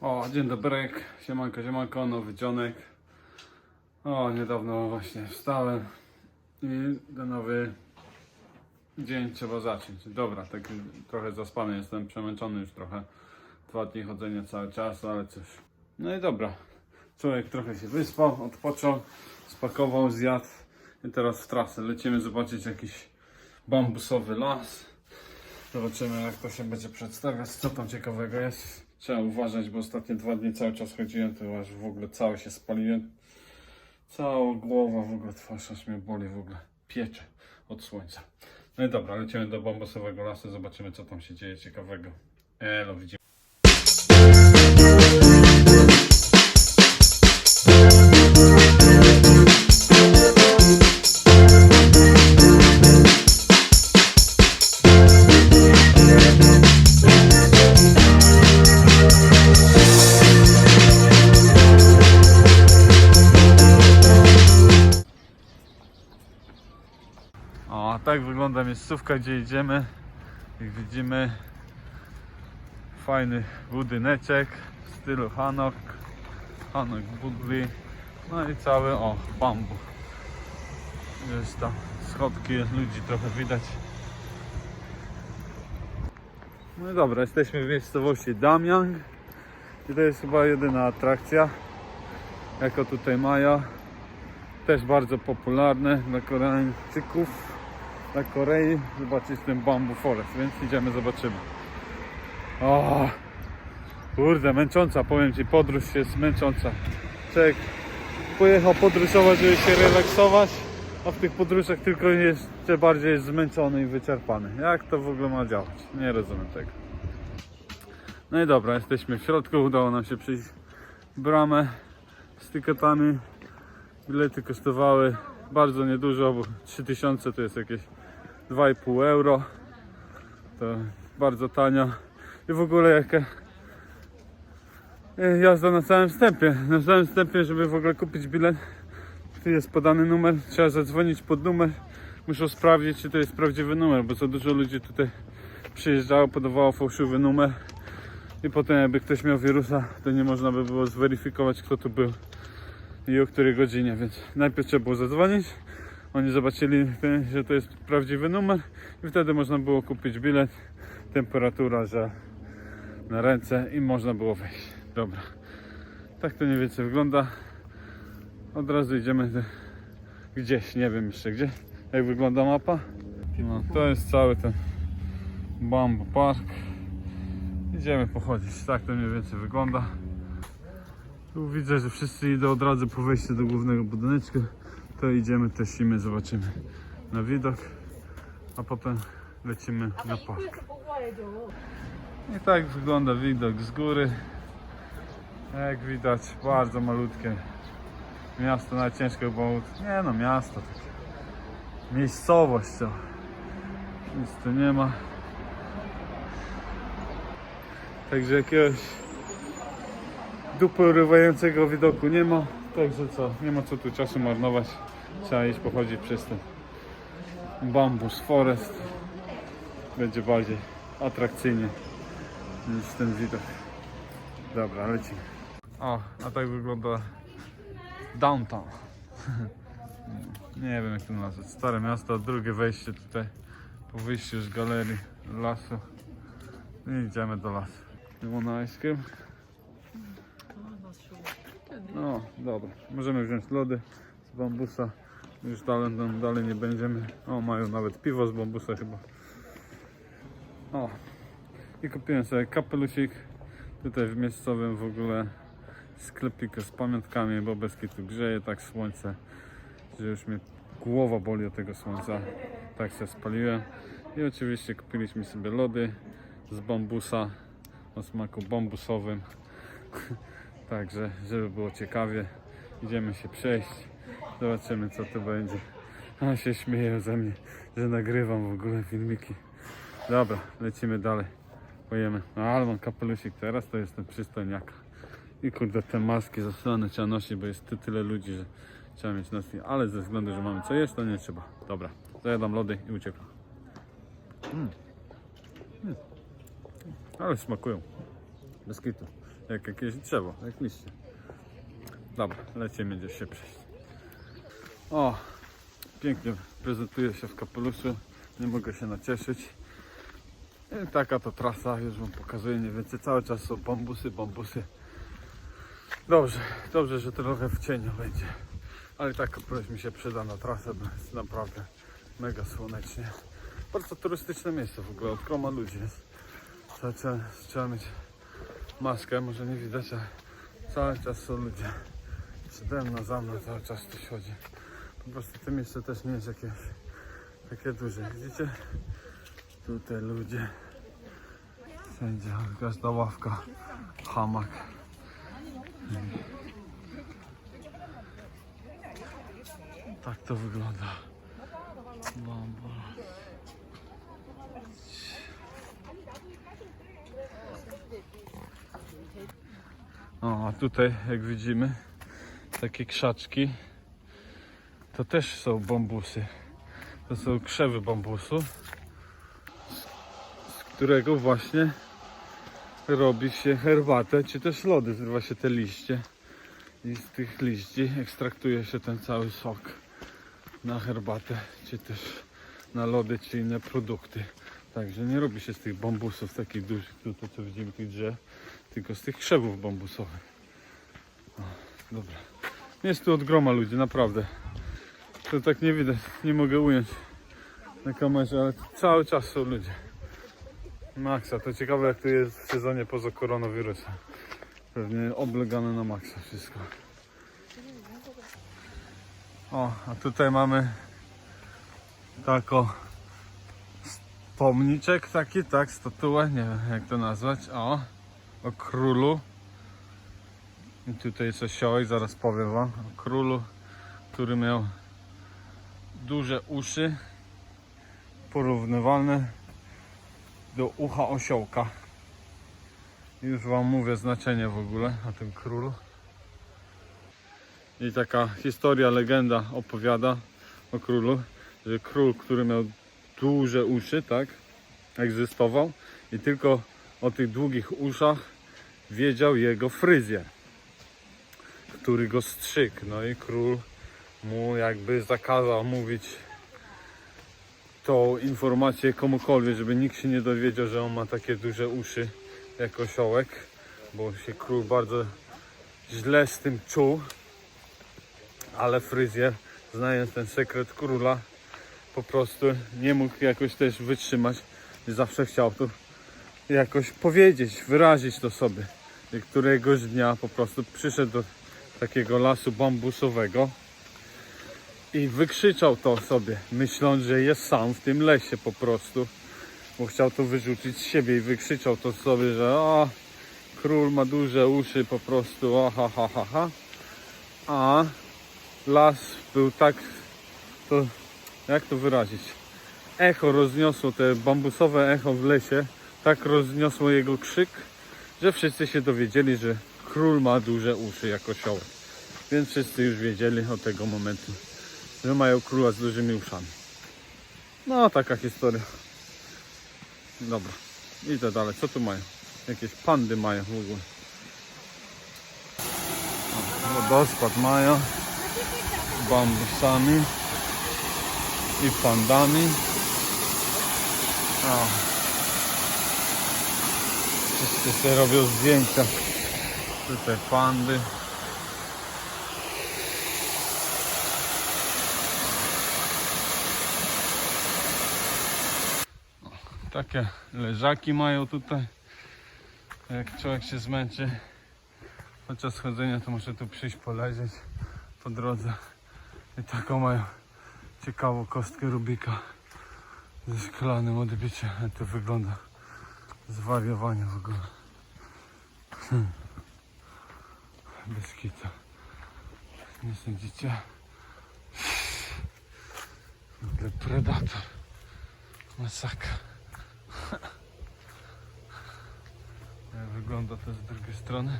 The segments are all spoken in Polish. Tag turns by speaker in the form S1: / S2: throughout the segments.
S1: O, dzień dobry, siemanko, siemanko, nowy dzionek. O, niedawno właśnie wstałem i ten nowy dzień trzeba zacząć. Dobra, tak trochę zaspany jestem, przemęczony już trochę. Dwa dni chodzenia cały czas, ale cóż. No i dobra, człowiek trochę się wyspał, odpoczął, spakował, zjadł i teraz w trasę. Lecimy zobaczyć jakiś bambusowy las. Zobaczymy jak to się będzie przedstawiać, co tam ciekawego jest. Trzeba uważać, bo ostatnie dwa dni cały czas chodziłem, to aż w ogóle cały się spaliłem. Cała głowa, w ogóle twarz aż mnie boli, w ogóle piecze od słońca. No i dobra, lecimy do bambusowego lasu, zobaczymy co tam się dzieje ciekawego. Elo, widzimy. Miejscówka, gdzie idziemy. Jak widzimy, fajny budyneczek w stylu Hanok, Hanok Budli. No i cały, o, bambu. Jest tam schodki, ludzi trochę widać. No i dobra, jesteśmy w miejscowości Damiang. I to jest chyba jedyna atrakcja, jako tutaj Maja. Też bardzo popularne dla Koreańczyków, dla Korei. Zobaczyć ten Bamboo Forest, więc idziemy, zobaczymy. O, kurde, męcząca, powiem Ci, podróż jest męcząca. Człowiek pojechał podróżować, żeby się relaksować, a w tych podróżach tylko jeszcze bardziej jest zmęczony i wyczerpany. Jak to w ogóle ma działać? Nie rozumiem tego. No i dobra, jesteśmy w środku, udało nam się przyjść bramę z tyketami. Bilety kosztowały bardzo niedużo, bo 3000 to jest jakieś 2,5 euro. To bardzo tanio. I w ogóle jaka e, jazda na całym wstępie. Na całym wstępie, żeby w ogóle kupić bilet, tu jest podany numer, trzeba zadzwonić pod numer. Muszą sprawdzić, czy to jest prawdziwy numer, bo za dużo ludzi tutaj przyjeżdżało, podawało fałszywy numer. I potem jakby ktoś miał wirusa, to nie można by było zweryfikować, kto tu był i o której godzinie, więc najpierw trzeba było zadzwonić. Oni zobaczyli, e, że to jest prawdziwy numer i wtedy można było kupić bilet, temperatura, że na ręce i można było wejść. Dobra. Tak to mniej więcej wygląda. Od razu idziemy gdzieś, nie wiem jeszcze gdzie. Jak wygląda mapa? No, to jest cały ten Bamboo Park. Idziemy pochodzić. Tak to mniej więcej wygląda. Tu widzę, że wszyscy idą od razu po wejściu do głównego budyneczka. To idziemy, tesimy, zobaczymy na widok, a potem lecimy na park. I tak wygląda widok z góry. Jak widać, bardzo malutkie miasto, na ciężko. Nie no, miasto takie. Miejscowość to. Nic tu nie ma. Także jakiegoś dupy urywającego widoku nie ma. Także co, nie ma co tu czasu marnować. Trzeba iść pochodzić przez ten bambus forest. Będzie bardziej atrakcyjnie niż ten widok. Dobra, lecimy. O, a tak wygląda downtown. Nie wiem jak to nazwać. Stare miasto, drugie wejście tutaj. Po wyjściu z galerii lasu. I idziemy do lasu. Want ice cream? No, dobra. Możemy wziąć lody z bambusa. Już dalej, dalej nie będziemy. O, mają nawet piwo z bambusa chyba. O. I kupiłem sobie kapelusik. Tutaj w miejscowym w ogóle sklepiku z pamiątkami, bo bez kitu grzeje tak słońce, że już mnie głowa boli od tego słońca. Tak się spaliłem. I oczywiście kupiliśmy sobie lody z bambusa o smaku bambusowym. Także, żeby było ciekawie, idziemy się przejść. Zobaczymy, co to będzie. A się śmieją ze mnie, że nagrywam w ogóle filmiki. Dobra, lecimy dalej. Pojemy. No, ale mam kapelusik teraz, to jestem przystojniaka. I kurde, te maski zasłane trzeba nosić, bo jest ty, tyle ludzi, że trzeba mieć noski. Ale ze względu, że mamy co jeść, to nie trzeba. Dobra, zajadam lody i uciekam. Mm. Mm. Ale smakują. Bez. Jak jakieś drzewo, jak liście. Dobra, lecimy gdzieś się przejść. O, pięknie prezentuje się w kapeluszu. Nie mogę się nacieszyć. I taka to trasa, już wam pokazuję mniej więcej. Cały czas są bambusy, bambusy. Dobrze, dobrze, że trochę w cieniu będzie. Ale tak akurat mi się przyda na trasę, bo jest naprawdę mega słonecznie. Bardzo turystyczne miejsce w ogóle, od groma ludzi jest. Trzeba, trzeba mieć maskę, może nie widać, ale cały czas są ludzie. Przede mną, za mną cały czas ktoś chodzi. Po prostu to miejsce też nie jest jakieś takie duże. Widzicie? Tutaj ludzie. Wszędzie każda ławka, hamak. Tak to wygląda. Bomba. O, a tutaj jak widzimy takie krzaczki to też są bambusy. To są krzewy bambusu, z którego właśnie robi się herbatę, czy też lody, zrywa się te liście i z tych liści ekstraktuje się ten cały sok na herbatę, czy też na lody, czy inne produkty. Także nie robi się z tych bambusów takich dużych, tutaj co widzimy tych drzew, tylko z tych krzewów bambusowych. O, dobra. Jest tu od groma ludzi, naprawdę. To tak nie widać, nie mogę ująć na kamerze, ale cały czas są ludzie. Maksa, to ciekawe jak to jest w sezonie poza koronawirusem. Pewnie oblegane na maksa wszystko. O, a tutaj mamy tako pomniczek taki, tak, statuę, nie wiem jak to nazwać, o, o królu. I tutaj jest osiołek, zaraz powiem wam, o królu, który miał duże uszy, porównywalne do ucha osiołka. Już wam mówię znaczenie w ogóle o tym królu. I taka historia, legenda opowiada o królu, że król, który miał duże uszy, tak, egzystował i tylko o tych długich uszach wiedział jego fryzjer, który go strzykł. No i król mu jakby zakazał mówić tą informację komukolwiek, żeby nikt się nie dowiedział, że on ma takie duże uszy jak osiołek, bo się król bardzo źle z tym czuł, ale fryzjer, znając ten sekret króla, po prostu nie mógł jakoś też wytrzymać zawsze chciał to jakoś powiedzieć, wyrazić to sobie. I któregoś dnia po prostu przyszedł do takiego lasu bambusowego i wykrzyczał to sobie, myśląc, że jest sam w tym lesie po prostu, bo chciał to wyrzucić z siebie i wykrzyczał to sobie, że a, król ma duże uszy po prostu, a ha ha ha ha, a las był tak, to jak to wyrazić, echo rozniosło, te bambusowe echo w lesie, tak rozniosło jego krzyk, że wszyscy się dowiedzieli, że król ma duże uszy jak osiołek. Więc wszyscy już wiedzieli od tego momentu, że mają króla z dużymi uszami. No, taka historia. Dobra, idę dalej. Co tu mają? Jakieś pandy mają w ogóle. Wodospad mają. Bambusami. I pandami. O. Wszyscy sobie robią zdjęcia. Tutaj pandy. Takie leżaki mają tutaj. Jak człowiek się zmęczy podczas chodzenia, to może tu przyjść poleżeć po drodze. I taką mają ciekawą kostkę Rubika ze szklanym odbiciem. Jak to wygląda. Zwariowanie w ogóle. Hmm. Bez kitu. Nie sądzicie? W ogóle predator. Masakra. Jak wygląda to z drugiej strony?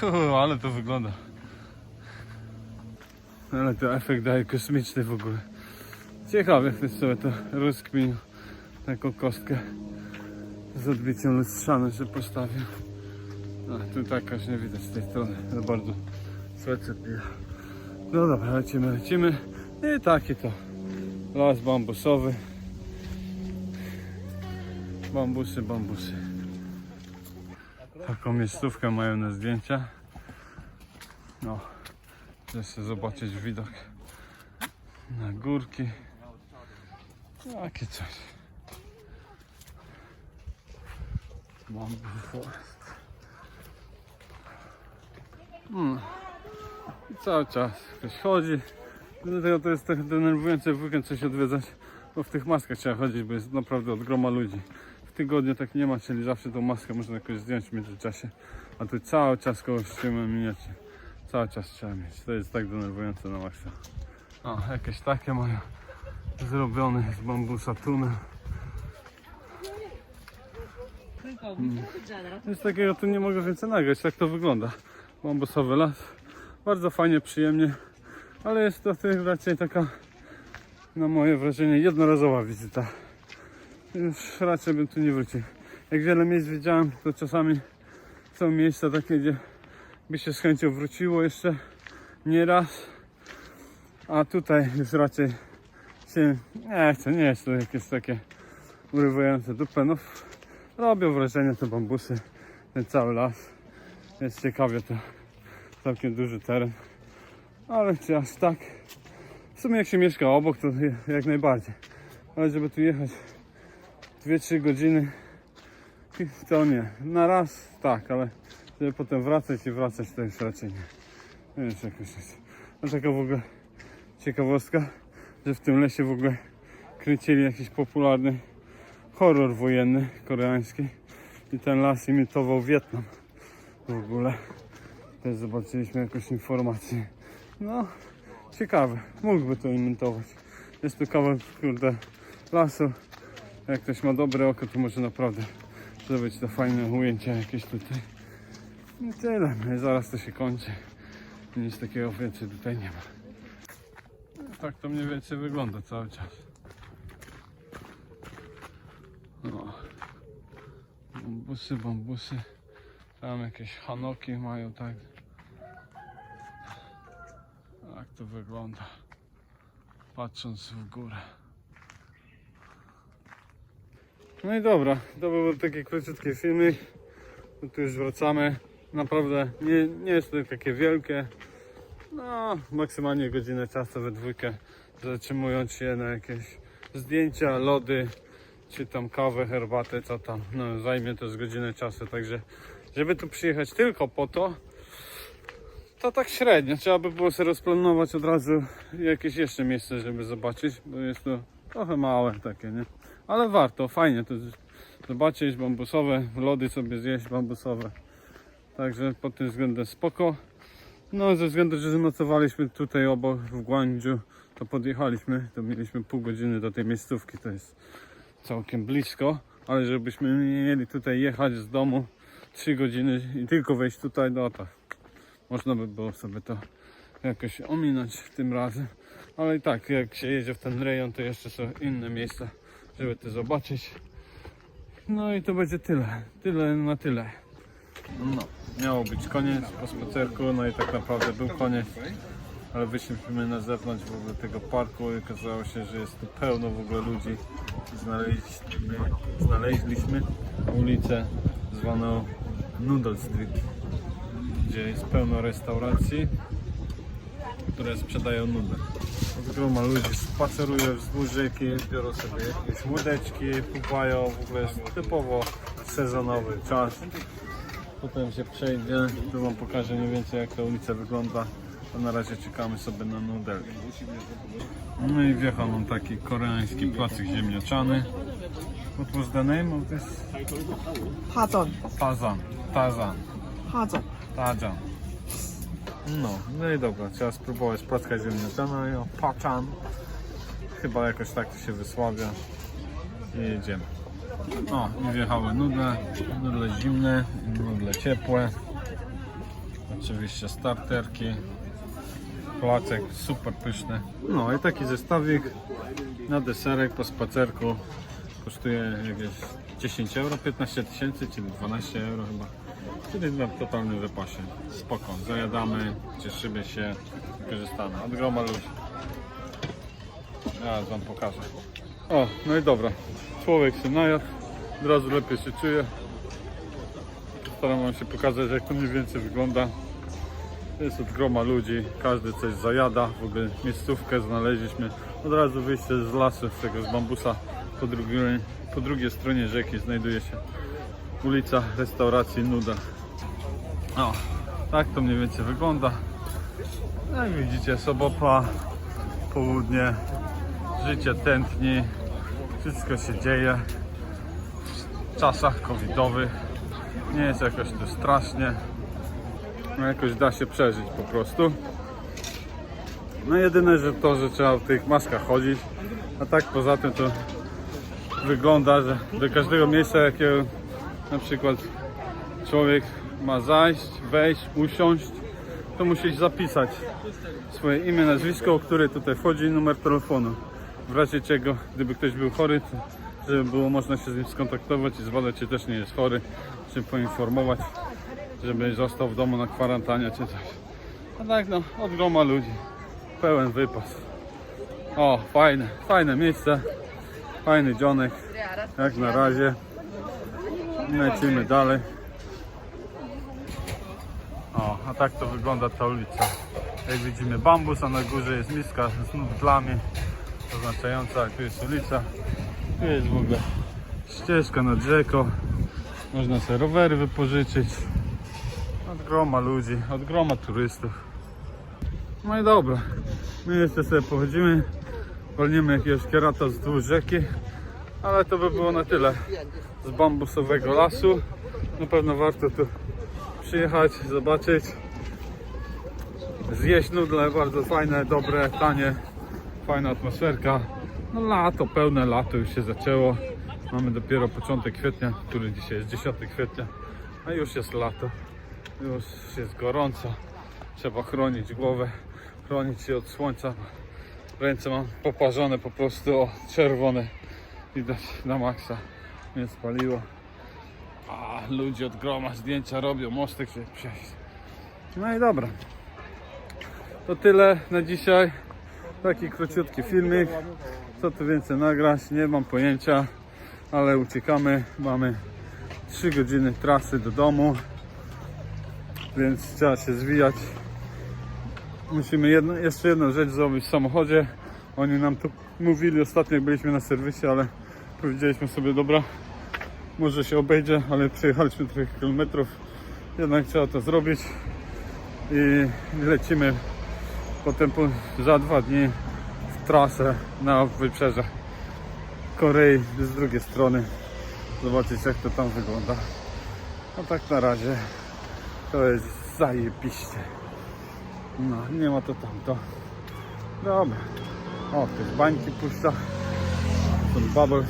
S1: Kurwa, ale to wygląda. Ale to efekt daje kosmiczny w ogóle. Ciekawe, ktoś sobie to rozkminił. Taką kostkę z odbiciem lustrzanym się postawił. A tu tak aż nie widać z tej strony, za bardzo słońce pije. No dobra, lecimy, lecimy. I taki to las bambusowy. Bambusy, bambusy. Taką miejscówkę mają na zdjęcia. No, chcę zobaczyć widok na górki. Takie coś. Bamboo Forest. Mm. I cały czas ktoś chodzi. Dlatego to jest trochę denerwujące w weekend coś odwiedzać, bo w tych maskach trzeba chodzić, bo jest naprawdę od groma ludzi. W tygodniu tak nie ma, czyli zawsze tą maskę można jakoś zdjąć w międzyczasie. A tu cały czas kogoś trzeba mieć. Cały czas trzeba mieć. To jest tak denerwujące na maksa. O, jakieś takie mają zrobione z bambusa tunel. Nic takiego tu nie mogę więcej nagrać, tak to wygląda. Bambusowy las. Bardzo fajnie, przyjemnie, ale jest to raczej taka, na moje wrażenie, jednorazowa wizyta. Już raczej bym tu nie wrócił. Jak wiele miejsc widziałem, to czasami są miejsca takie, gdzie by się z chęcią wróciło jeszcze nie raz. A tutaj już raczej się nie chce, nie jest to jakieś takie urywające dupę. No, robią wrażenie te bambusy, ten cały las. Jest ciekawie to całkiem duży teren. Ale czy aż tak? W sumie jak się mieszka obok, to jak najbardziej. Ale żeby tu jechać 2-3 godziny, to nie. Na raz tak, ale żeby potem wracać i wracać, to już raczej nie. Nie wiem, czy jest. A taka w ogóle ciekawostka, że w tym lesie w ogóle kręcili jakiś popularny horror wojenny koreański i ten las imitował Wietnam w ogóle. Też zobaczyliśmy jakąś informację. No, ciekawe, mógłby to imitować. Jest tu kawał, kurde, lasu. Jak ktoś ma dobre oko, to może naprawdę zrobić to fajne ujęcia jakieś tutaj. I tyle, no zaraz to się kończy. Nic takiego więcej tutaj nie ma. Tak to mniej więcej wygląda cały czas. No. Bambusy, bambusy. Tam jakieś hanoki mają, tak. Tak to wygląda. Patrząc w górę. No i dobra, to był taki króciutki filmik. No tu już wracamy. Naprawdę nie, nie jest to takie wielkie. No, maksymalnie godzinę czasu we dwójkę, zatrzymując się na jakieś zdjęcia, lody, czy tam kawę, herbatę, co tam. No, zajmie to z godzinę czasu, także żeby tu przyjechać tylko po to, to tak średnio. Trzeba by było sobie rozplanować od razu jakieś jeszcze miejsce, żeby zobaczyć, bo jest to trochę małe takie, nie? Ale warto, fajnie to zobaczyć, bambusowe, lody sobie zjeść bambusowe. Także pod tym względem spoko. No ze względu, że zanocowaliśmy tutaj obok w Guangzhou, to podjechaliśmy, to mieliśmy pół godziny do tej miejscówki, to jest całkiem blisko, ale żebyśmy mieli tutaj jechać z domu 3 godziny i tylko wejść tutaj, no to można by było sobie to jakoś ominąć tym razem. Ale i tak, jak się jedzie w ten rejon, to jeszcze są inne miejsca, żeby to zobaczyć. No i to będzie tyle. Tyle na tyle. No, miało być koniec po spacerku, no i tak naprawdę był koniec. Ale wyszliśmy na zewnątrz w ogóle tego parku i okazało się, że jest tu pełno w ogóle ludzi. Znaleźliśmy, znaleźliśmy ulicę zwaną Noodle Street, gdzie jest pełno restauracji, które sprzedają nudę. Od groma ludzi spaceruje wzdłuż rzeki, biorą sobie jakieś łódeczki, pływają, w ogóle jest typowo sezonowy czas. Potem się przejdzie, tu wam pokażę mniej więcej jak ta ulica wygląda. A na razie czekamy sobie na nudelki. No i wjechał nam taki koreański placyk ziemniaczany. What was the name of this?
S2: Hazan.
S1: Tazan. Tazan.
S2: Hazan.
S1: Tazan. No, no i dobra, trzeba spróbować placka ziemniaczana, paczan. Chyba jakoś tak to się wysławia. I jedziemy. O, i wjechały nudle, nudle zimne, nudle ciepłe. Oczywiście starterki. Placek super pyszny. No i taki zestawik na deserek po spacerku. kosztuje jakieś 10 euro, 15 tysięcy, czy 12 euro chyba. Czyli na totalnym wypasie. Spoko, zajadamy, cieszymy się, korzystamy. Od groma ludzi. Ja wam pokażę. O, no i dobra. Człowiek się najadł, od razu lepiej się czuje. Staram wam się pokazać jak to mniej więcej wygląda. Jest od groma ludzi, każdy coś zajada. W ogóle miejscówkę znaleźliśmy. Od razu wyjście z lasu, z tego z bambusa. Po drugiej, po drugiej stronie rzeki znajduje się ulica restauracji Nuda. O, tak to mniej więcej wygląda. Jak widzicie, sobota, południe, życie tętni, wszystko się dzieje w czasach covidowych. Nie jest jakoś tu strasznie. No jakoś da się przeżyć po prostu. No jedyne, że to, że trzeba w tych maskach chodzić, a tak poza tym to wygląda, że do każdego miejsca, jakiego na przykład człowiek ma zajść, wejść, usiąść, to musi zapisać swoje imię, nazwisko, które tutaj wchodzi numer telefonu. W razie czego, gdyby ktoś był chory, żeby było można się z nim skontaktować i zbadać, czy też nie jest chory, czy poinformować, żeby został w domu na kwarantannie czy coś. A tak no, od groma ludzi. Pełen wypas. O, fajne, fajne miejsce. Fajny dzionek. Jak na razie. Lecimy dalej. O, a tak to wygląda ta ulica. Jak widzimy bambus, a na górze jest miska z nudlami oznaczająca, tu jest ulica. Tu jest w ogóle ścieżka nad rzeką. Można sobie rowery wypożyczyć. Od groma ludzi, od groma turystów. No i dobra. My jeszcze sobie pochodzimy. Walniemy jakiegoś kierata wzdłuż rzeki. Ale to by było na tyle z bambusowego lasu. Na pewno warto tu przyjechać, zobaczyć. Zjeść nudle, bardzo fajne, dobre, tanie. Fajna atmosferka. No lato, pełne lato już się zaczęło. Mamy dopiero początek kwietnia, który dzisiaj jest 10 kwietnia, a już jest lato. Już jest gorąco. Trzeba chronić głowę, chronić się od słońca. Ręce mam poparzone po prostu o czerwone. Widać na maksa. Mnie spaliło. A ludzie od groma zdjęcia robią, mostek się przejść. No i dobra. To tyle na dzisiaj. Taki króciutki filmik. Co tu więcej nagrać? Nie mam pojęcia, ale uciekamy. Mamy 3 godziny trasy do domu, więc trzeba się zwijać. Musimy jedno, jeszcze jedną rzecz zrobić w samochodzie. Oni nam to mówili ostatnio, jak byliśmy na serwisie, ale powiedzieliśmy sobie, dobra, może się obejdzie, ale przejechaliśmy trochę kilometrów. Jednak trzeba to zrobić i lecimy potem po, za dwa dni w trasę na wybrzeże Korei z drugiej strony. Zobaczyć jak to tam wygląda. A tak na razie to jest zajebiście. No, nie ma to tamto. Dobra. O, te bańki puszcza. Ten bubble.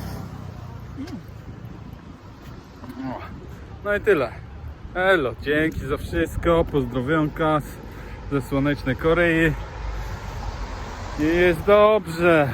S1: No i tyle. Elo, dzięki za wszystko. Pozdrowionka ze słonecznej Korei. I jest dobrze.